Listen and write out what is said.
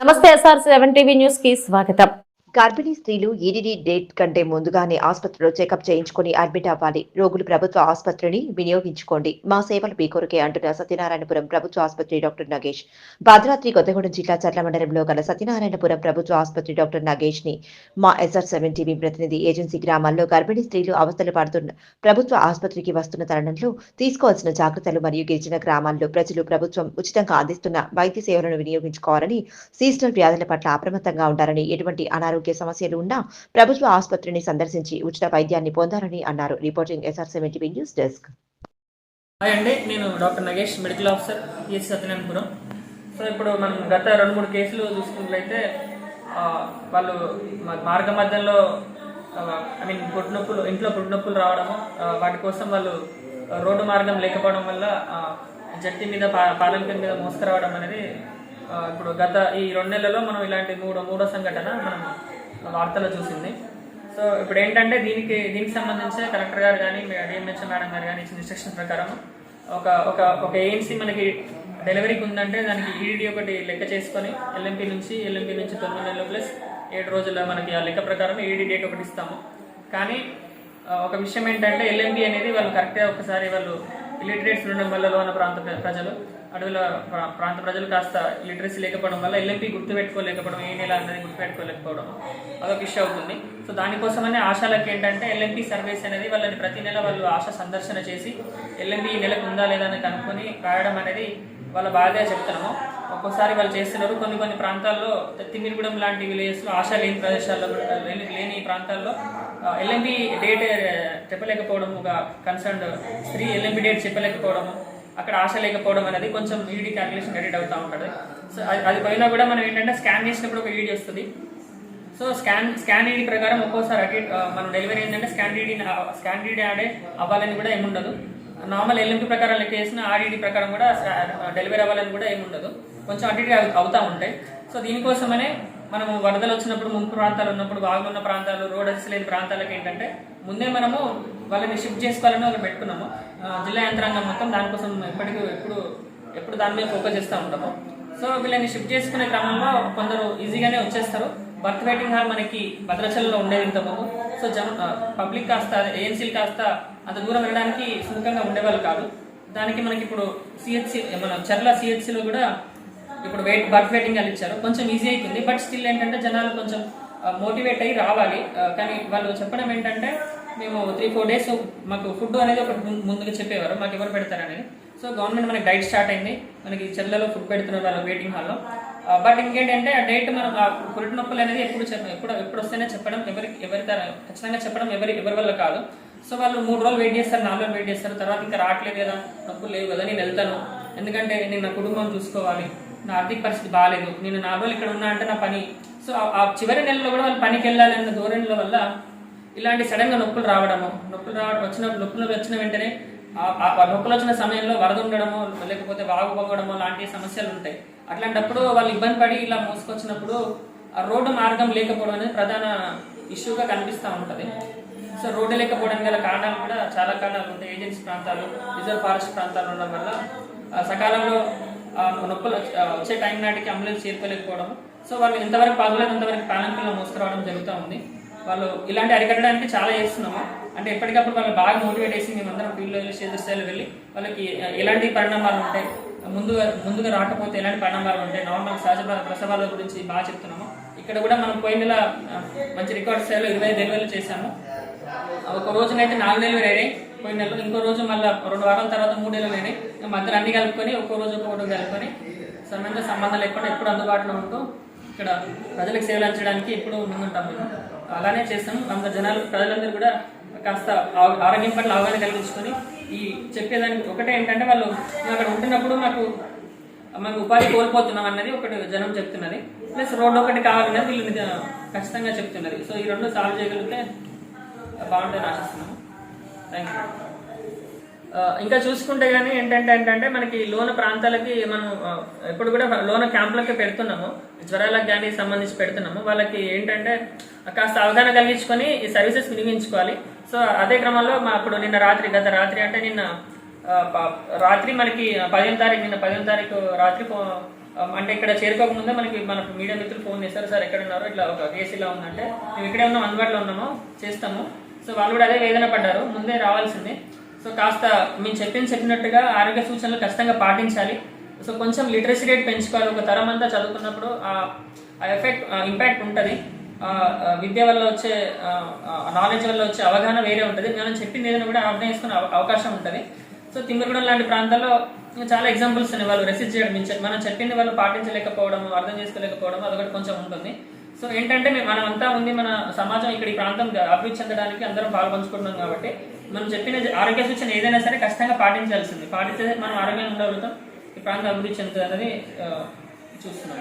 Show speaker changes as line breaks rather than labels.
నమస్తే SR seven TV న్యూస్కి స్వాగతం.
గర్భిణీ స్త్రీలు ఈడీడీ డేట్ కంటే ముందుగానే ఆసుపత్రిలో చెకప్ చేయించుకుని అడ్మిట్ అవ్వాలి. రోగులు ప్రభుత్వ ఆసుపత్రిని వినియోగించుకోండి. మా సేవలు మీ కొరకే అంటున్న సత్యనారాయణపురం ప్రభుత్వ ఆసుపత్రి డాక్టర్ నగేష్. భద్రాద్రి కొత్తగూడెం జిల్లా చర్ల మండలంలో గల సత్యనారాయణపురం ప్రభుత్వ ఆసుపత్రి డాక్టర్ నగేష్ని మా ఎస్ఆర్ సెవెన్ టీవీ ప్రతినిధి ఏజెన్సీ గ్రామాల్లో గర్భిణీ స్త్రీలు అవస్థలు పడుతున్న ప్రభుత్వ ఆసుపత్రికి వస్తున్న తరుణంలో తీసుకోవాల్సిన జాగ్రత్తలు మరియు గిరిజన గ్రామాల్లో ప్రజలు ప్రభుత్వం ఉచితంగా అందిస్తున్న వైద్య సేవలను వినియోగించుకోవాలని సీజనల్ వ్యాధుల పట్ల అప్రమత్తంగా ఉండాలని ఎటువంటి అనారోగ్య సమస్యలు ఉన్నా ప్రభుత్వ ఆసుపత్రిని సందర్శించి ఉచిత వైద్యాన్ని పొందాలని అన్నారు. Reporting SR seventy news desk.
Hi అండి నేను doctor Nagesh medical officer PS Satyanarayanapuram. So ఇప్పుడు మనం గత రెండు మూడు కేసులు చూసుకున్నట్లయితే వాళ్ళు మార్గ మధ్యలో ఐ మీన్ పుట్టినొప్పులు ఇంట్లో పుట్టినొప్పులు రావడము వాటి కోసం వాళ్ళు రోడ్డు మార్గం లేకపోవడం వల్ల జట్టి మీద పా పాలంకం మీద మోసుకురావడం అనేది ఇప్పుడు గత ఈ రెండు నెలల్లో మనం ఇలాంటి మూడో మూడో సంఘటన మనం వార్తలో చూసింది. సో ఇప్పుడు ఏంటంటే దీనికి దీనికి సంబంధించి కలెక్టర్ గారు కానీ డిఎంహెచ్ఎం మేడం గారు కానీ ఇచ్చిన ఇన్స్ట్రక్షన్ ప్రకారం ఒక ఒక ఒక ఏఎన్సీ మనకి డెలివరీకి ఉందంటే దానికి ఈడీ ఒకటి లెక్క చేసుకొని ఎల్ఎంపీ నుంచి ఎల్ఎంపీ నుంచి తొమ్మిది నెలలు ప్లస్ ఏడు రోజుల మనకి ఆ లెక్క ప్రకారం ఈడీ డేట్ ఒకటి ఇస్తాము. కానీ ఒక విషయం ఏంటంటే ఎల్ఎంపీ అనేది వాళ్ళు కరెక్ట్గా ఒకసారి వాళ్ళు ఇలిటరేట్స్ ఉండడం వల్ల లోన ప్రాంత ప్రజలు అడవుల ప్రాంత ప్రజలు కాస్త లిటరసీ లేకపోవడం వల్ల ఎల్ఎంపీ గుర్తుపెట్టుకోలేకపోవడం ఏ నెల అనేది గుర్తుపెట్టుకోలేకపోవడం అదొక ఇష్యూ అవుతుంది. సో దానికోసమనే ఆశాలకు ఏంటంటే ఎల్ఎంపీ సర్వీస్ అనేది వాళ్ళని ప్రతి నెల వాళ్ళు ఆశ సందర్శన చేసి ఎల్ఎంపీ ఈ నెలకు ఉందా లేదా అని కనుక్కొని రాయడం అనేది వాళ్ళ బాగా చెప్తున్నాము. ఒక్కోసారి వాళ్ళు చేస్తున్నారు. కొన్ని కొన్ని ప్రాంతాల్లో తిమ్మిరిగూడెం లాంటి విలేజెస్లో ఆశ లేని ప్రదేశాల్లో లేని లేని ప్రాంతాల్లో ఎల్ఎంపీ డేట్ చెప్పలేకపోవడం ఒక కన్సర్న్ స్త్రీ ఎల్ఎంపీ డేట్ చెప్పలేకపోవడము. అక్కడ ఆశ లేకపోవడం అనేది కొంచెం ఈడీ క్యాలిక్యులేషన్ ఎడిట్ అవుతూ ఉంటుంది సో అది అది పోయినా కూడా మనం ఏంటంటే స్కాన్ చేసినప్పుడు ఒక ఈడీ వస్తుంది. సో స్కాన్ స్కాన్ ఈడీ ప్రకారం ఒక్కోసారి అటు మనం డెలివరీ ఏంటంటే స్కాన్ ఈడీ స్కాన్ ఈడీ ఆడే అవ్వాలని కూడా ఏముండదు నార్మల్ ఎల్ఎంపి ప్రకారం లెక్క చేసిన ఆర్ఈడి ప్రకారం కూడా డెలివరీ అవ్వాలని కూడా ఏముండదు కొంచెం అటు అవుతూ ఉంటాయి. సో దీనికోసమనే మనము వరదలు వచ్చినప్పుడు ముంపు ప్రాంతాలు ఉన్నప్పుడు బాగున్న ప్రాంతాలు రోడ్ అసలు లేని ప్రాంతాలకు ఏంటంటే ముందే మనము వాళ్ళని షిఫ్ట్ చేసుకోవాలని వాళ్ళు పెట్టుకున్నాము. జిల్లా యంత్రాంగం మొత్తం దానికోసం ఎప్పటికీ ఎప్పుడు ఎప్పుడు దాని మీద ఫోకస్ చేస్తూ ఉంటాము. సో వీళ్ళని షిఫ్ట్ చేసుకునే క్రమంలో కొందరు ఈజీగానే వచ్చేస్తారు. బర్త్ వెయిటింగ్ హాల్ మనకి భద్రాచలంలో ఉండేది ఇంతకుముందు. సో జన పబ్లిక్ కాస్త ఏఎన్సీలు కాస్త అంత దూరం వెళ్ళడానికి సుముఖంగా ఉండేవాళ్ళు కాదు. దానికి మనకి ఇప్పుడు సిహెచ్సి మన చర్ల సిహెచ్సిలో కూడా ఇప్పుడు వెయిట్ బర్త్ వెయిటింగ్ హాల్ ఇచ్చారు. కొంచెం ఈజీ అవుతుంది బట్ స్టిల్ ఏంటంటే జనాలు కొంచెం మోటివేట్ అయ్యి రావాలి. కానీ వాళ్ళు చెప్పడం ఏంటంటే మేము త్రీ ఫోర్ డేస్ మాకు ఫుడ్ అనేది ఒకటి ముందుగా చెప్పేవారు. మాకు ఎవరు పెడతారనేది. సో గవర్నమెంట్ మనకి డైట్ స్టార్ట్ అయింది. మనకి చెర్లలో ఫుడ్ పెడుతున్నారు వాళ్ళ వెయిటింగ్ హాల్లో బట్ ఇంకేంటంటే ఆ డేట్ మనం ఆ పురిటి నొప్పులు అనేది ఎప్పుడు ఎప్పుడు ఎప్పుడు వస్తేనే చెప్పడం ఎవరికి ఎవరి ఖచ్చితంగా చెప్పడం ఎవరి ఎవరి వల్ల కాదు. సో వాళ్ళు మూడు రోజులు వెయిట్ చేస్తారు నాలుగు రోజులు వెయిట్ చేస్తారు. తర్వాత ఇంకా రావట్లేదు కదా నొప్పులు లేవు కదా నేను వెళ్తాను. ఎందుకంటే నేను నా కుటుంబం చూసుకోవాలి. నా ఆర్థిక పరిస్థితి బాగాలేదు నేను నాలుగు రోజులు ఇక్కడ ఉన్నా అంటే నా పని. సో ఆ- ఆ చివరి నెలలో కూడా వాళ్ళు పనికి వెళ్ళాలి అన్న ధోరణిల వల్ల ఇలాంటి సడన్గా నొప్పులు రావడము నొప్పులు రావడం వచ్చిన నొప్పులు వచ్చిన వెంటనే ఆ- నొప్పులు వచ్చిన సమయంలో వరద ఉండడము లేకపోతే వాగు పొంగడము లాంటి సమస్యలు ఉంటాయి అట్లాంటప్పుడు వాళ్ళు ఇబ్బంది పడి ఇలా మోసుకొచ్చినప్పుడు ఆ రోడ్డు మార్గం లేకపోవడం అనేది ప్రధాన ఇష్యూగా కనిపిస్తూ ఉంటుంది. సో రోడ్డు లేకపోవడం గల కారణాలు కూడా చాలా కారణాలు ఉంటాయి. ఏజెన్సీ ప్రాంతాలు రిజర్వ్ ఫారెస్ట్ ప్రాంతాలు ఉండడం వల్ల సకాలంలో నొప్పులు వచ్చే- వచ్చే టైం నాటికి అంబులెన్స్ చేరుకోలేకపోవడం సో వాళ్ళు ఎంతవరకు పగలేనంతవరకు పాలంకిలో మోసుకురావడం జరుగుతూ ఉంది. వాళ్ళు ఇలాంటి అరికట్టడానికి చాలా చేస్తున్నాము. అంటే ఎప్పటికప్పుడు వాళ్ళు బాగా మోటివేట్ చేసి మేమందరం ఫీల్డ్లో వెళ్ళి క్షేత్ర స్థాయిలో వెళ్ళి వాళ్ళకి ఎలాంటి పరిణామాలు ఉంటాయి ముందుగా ముందుగా రాకపోతే ఎలాంటి పరిణామాలు ఉంటాయి నార్మల్ సహజ ప్రసవాల గురించి బాగా చెప్తున్నాము. ఇక్కడ కూడా మనం పోయిన నెల మంచి రికార్డ్ స్థాయిలో ఇరవై డెలివరీలు చేశాము. ఒక రోజునైతే నాలుగు నెలలు అయినాయి పోయిన నెలలో ఇంకో రోజు మళ్ళీ రెండు వారాల తర్వాత మూడు నెలలు అయినాయి మధ్యలో అన్ని కలుపుకొని ఒక్కో రోజు ఒక్కొక్కటి కలుపుకొని సమయంతో సంబంధం లేకుండా ఎప్పుడు అందుబాటులో ఉంటూ ఇక్కడ ప్రజలకు సేవలు అందించడానికి ఎప్పుడు ముందుంటాం మేము అలానే చేస్తాం అంత జనాలు ప్రజలందరూ కూడా కాస్త ఆ- ఆరోగ్యం పట్ల అవగాహన కలిగించుకొని ఈ చెప్పేదానికి ఒకటే ఏంటంటే వాళ్ళు మేము అక్కడ ఉంటున్నప్పుడు మాకు మేము ఉపాధి కోల్పోతున్నాం అన్నది ఒకటి జనం చెప్తున్నది. ప్లస్ రోడ్డు ఒకటి కావాలన్నది వీళ్ళు ఖచ్చితంగా చెప్తున్నది. సో ఈ రెండు సాల్వ్ చేయగలిగితే బాగుంటుందని ఆశిస్తున్నాము. థ్యాంక్ యూ ఇంకా చూసుకుంటే కానీ ఏంటంటే ఏంటంటే మనకి లోన ప్రాంతాలకి మనం ఎప్పుడు కూడా లోన క్యాంపులకి పెడుతున్నాము. జ్వరాలకు కానీ సంబంధించి పెడుతున్నాము. వాళ్ళకి ఏంటంటే కాస్త అవగాహన కలిగించుకొని ఈ సర్వీసెస్ వినియోగించుకోవాలి. సో అదే క్రమంలో మా ఇప్పుడు నిన్న రాత్రి గత రాత్రి అంటే నిన్న రాత్రి మనకి పదిహేను తారీఖు నిన్న పదిహేను తారీఖు రాత్రి అంటే ఇక్కడ చేరుకోకముందే మనకి మన మీడియా మిత్రులు ఫోన్ చేస్తారు సార్ ఎక్కడ ఉన్నారు ఇట్లా ఒక కేసు ఇలా ఉందంటే మేము ఇక్కడే ఉన్నాం అందుబాటులో ఉన్నాము చేస్తాము. సో వాళ్ళు కూడా అదే వేదన పడ్డారు. ముందే రావాల్సింది. సో కాస్త మేము చెప్పింది చెప్పినట్టుగా ఆరోగ్య సూచనలు ఖచ్చితంగా పాటించాలి. సో కొంచెం లిటరసీ రేట్ పెంచుకోవాలి. ఒక తరం అంతా చదువుకున్నప్పుడు ఆ ఎఫెక్ట్ ఇంపాక్ట్ ఉంటుంది. విద్య వల్ల వచ్చే నాలెడ్జ్ వల్ల వచ్చే అవగాహన వేరే ఉంటుంది. మనం చెప్పింది ఏదైనా కూడా అర్థం చేసుకునే అవకాశం ఉంటుంది. సో తిమ్మగూడెం లాంటి ప్రాంతాల్లో చాలా ఎగ్జాంపుల్స్ ఉన్నాయి. వాళ్ళు రెసిస్ట్ చేయడం మనం చెప్పింది వాళ్ళు పాటించలేకపోవడం అర్థం చేసుకోలేకపోవడం అదొకటి కొంచెం ఉంటుంది. సో ఏంటంటే మేము మనం అంతా ఉంది మన సమాజం ఇక్కడ ఈ ప్రాంతం అభివృద్ధి చెందడానికి అందరం పాల్పంచుకుంటున్నాం కాబట్టి మనం చెప్పిన ఆరోగ్య సూచన ఏదైనా సరే ఖచ్చితంగా పాటించాల్సింది. పాటిస్తే మనం ఆరోగ్యంగా ఉండగలుగుతాం. ఈ ప్రాంతం అభివృద్ధి చెందుతుంది అనేది చూస్తున్నాం.